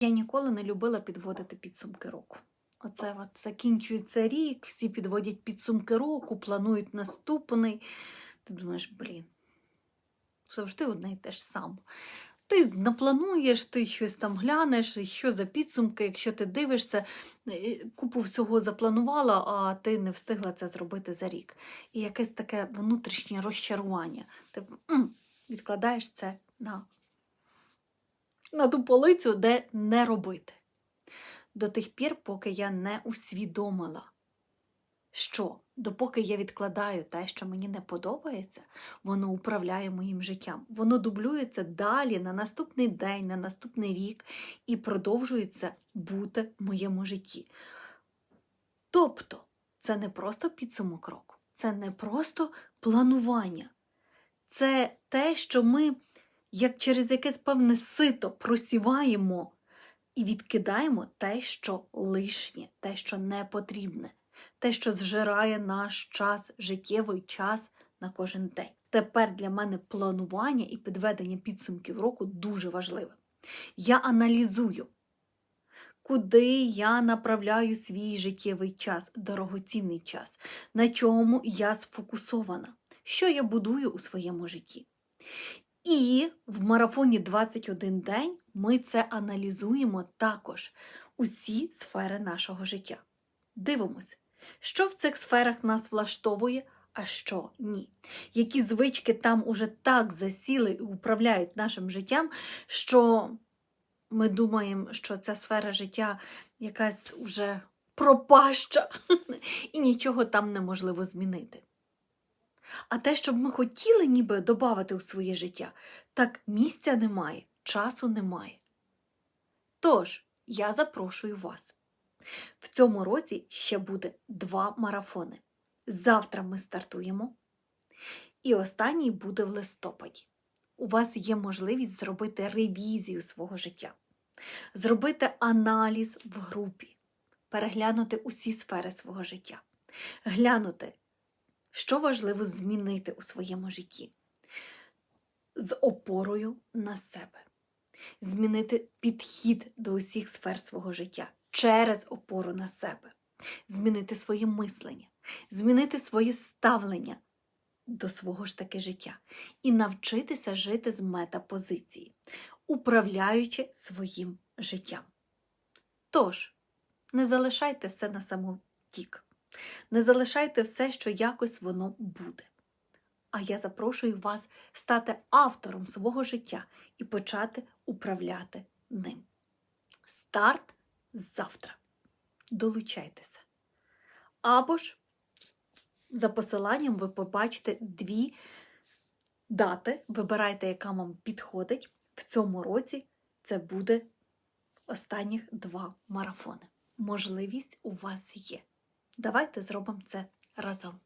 Я ніколи не любила підводити підсумки року. Оце от закінчується рік, всі підводять підсумки року, планують наступний. Ти думаєш, блін, завжди одне і те ж саме. Ти наплануєш, ти щось там глянеш, що за підсумки, якщо ти дивишся, е, купу всього запланувала, а ти не встигла це зробити за рік. І якесь таке внутрішнє розчарування. Ти м, відкладаєш це на, на ту полицю, де не робити. До тих пір, поки я не усвідомила, що допоки я відкладаю те, що мені не подобається, воно управляє моїм життям. Воно дублюється далі на наступний день, на наступний рік і продовжується бути в моєму житті. Тобто, це не просто підсумок року, це не просто планування. Це те, що ми, як через якесь певне сито, просіваємо і відкидаємо те, що лишнє, те, що не потрібне, те, що зжирає наш час, життєвий час на кожен день. Тепер для мене планування і підведення підсумків року дуже важливе. Я аналізую, куди я направляю свій життєвий час, дорогоцінний час, на чому я сфокусована, що я будую у своєму житті. І в марафоні 21 день ми це аналізуємо також усі сфери нашого життя. Дивимось, що в цих сферах нас влаштовує, а що ні. Які звички там уже так засіли і управляють нашим життям, що ми думаємо, що ця сфера життя якась уже пропаща, і нічого там неможливо змінити. А те, щоб ми хотіли ніби додати у своє життя, так місця немає, часу немає. Тож, я запрошую вас. В цьому році ще буде два марафони. Завтра ми стартуємо, і останній буде в листопаді. У вас є можливість зробити ревізію свого життя, зробити аналіз в групі, переглянути усі сфери свого життя, глянути, що важливо змінити у своєму житті? З опорою на себе, змінити підхід до усіх сфер свого життя через опору на себе, змінити своє мислення, змінити своє ставлення до свого ж таки життя. І навчитися жити з метапозиції, управляючи своїм життям. Тож, не залишайте все на самотік. Не залишайте все, що якось воно буде. А я запрошую вас стати автором свого життя і почати управляти ним. Старт завтра. Долучайтеся. Або ж за посиланням ви побачите дві дати. Вибирайте, яка вам підходить. В цьому році це буде останніх два марафони. Можливість у вас є. Давайте зробимо це разом.